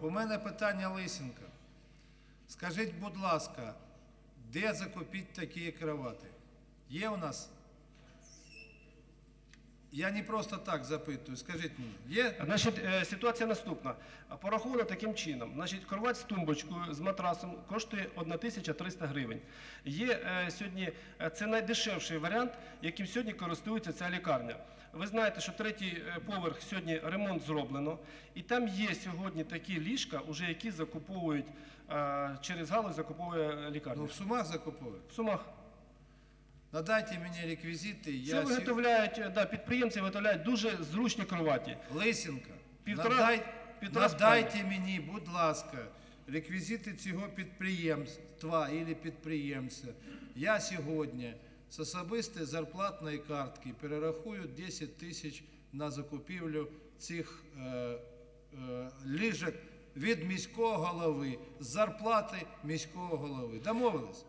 у мене питання Лисенка. Скажіть, будь ласка, де закупити такі кровати? Є у нас? Я не просто так запитую. Скажіть мені, є? Значить, е, ситуація наступна. Пораховано таким чином. Значить, кровать з тумбочкою, з матрасом коштує 1300 гривень. Є е, сьогодні, е, це найдешевший варіант, яким сьогодні користується ця лікарня. Ви знаєте, що третій е, поверх сьогодні ремонт зроблено, і там є сьогодні такі ліжка, уже які закуповують е, через галузь закуповує лікарня. Ну, в Сумах закуповують. В Сумах. Надайте мені реквізити. Це Я виготовляють, е, да, підприємці виготовляють дуже зручні кроваті. Лисенка, Півтора- надай- півтора надайте мені, будь ласка, реквізити цього підприємства або підприємця. Я сьогодні з особистої зарплатної картки перерахую 10 тисяч на закупівлю цих е, е, ліжок від міського голови, з зарплати міського голови. Домовились?